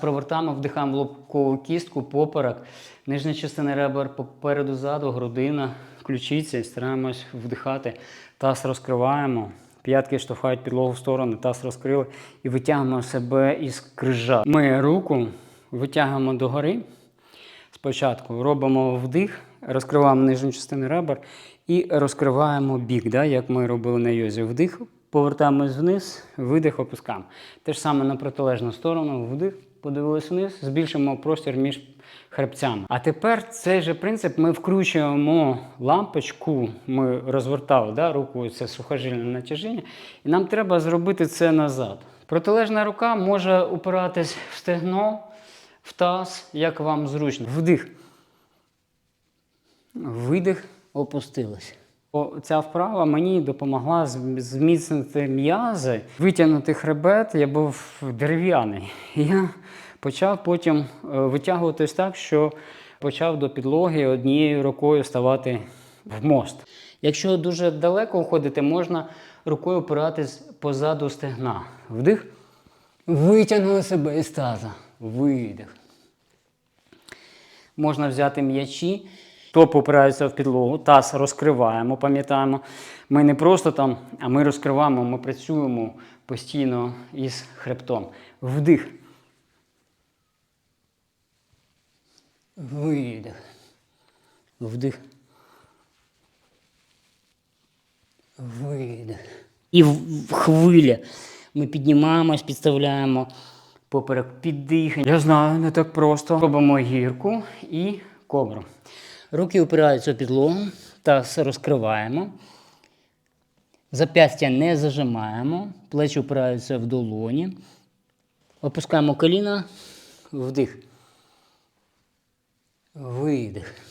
Провертаємо, вдихаємо в лобкову кістку, поперек, нижня частина ребер попереду ззаду, грудина, ключиця. І стараємось вдихати. Таз розкриваємо. П'ятки штовхають підлогу в сторони, таз розкрили і витягуємо себе із крижа. Ми руку витягуємо догори. Спочатку робимо вдих, розкриваємо нижню частину ребер і розкриваємо бік, да, як ми робили на йозі. Вдих, повертаємось вниз, видих, опускаємо. Те ж саме на протилежну сторону, вдих, подивились вниз, збільшимо простір між хребцями. А тепер цей же принцип ми вкручуємо лампочку, ми розвертали да, руку, це сухожильне натяжіння, і нам треба зробити це назад. Протилежна рука може упиратись в стегно, в таз, як вам зручно. Вдих. Видих, опустилась. Ця вправа мені допомогла зміцнити м'язи, витягнути хребет. Я був дерев'яний. Я почав потім е, витягуватись так, що почав до підлоги однією рукою ставати в мост. Якщо дуже далеко уходити, можна рукою опиратись позаду стегна. Вдих. Витягнули себе із таза. Видих. Можна взяти м'ячі, топ опирається в підлогу, таз розкриваємо, пам'ятаємо. Ми не просто там, а ми розкриваємо, ми працюємо постійно із хребтом. Вдих. Видих. Вдих. Видих. І в, в хвилі ми піднімаємось, підставляємо поперек під дихання. Я знаю, не так просто. Робимо гірку і кобру. Руки опираються у підлогу, таз розкриваємо. Зап'ястя не зажимаємо, плечі опираються в долоні. Опускаємо коліна, вдих. Видих.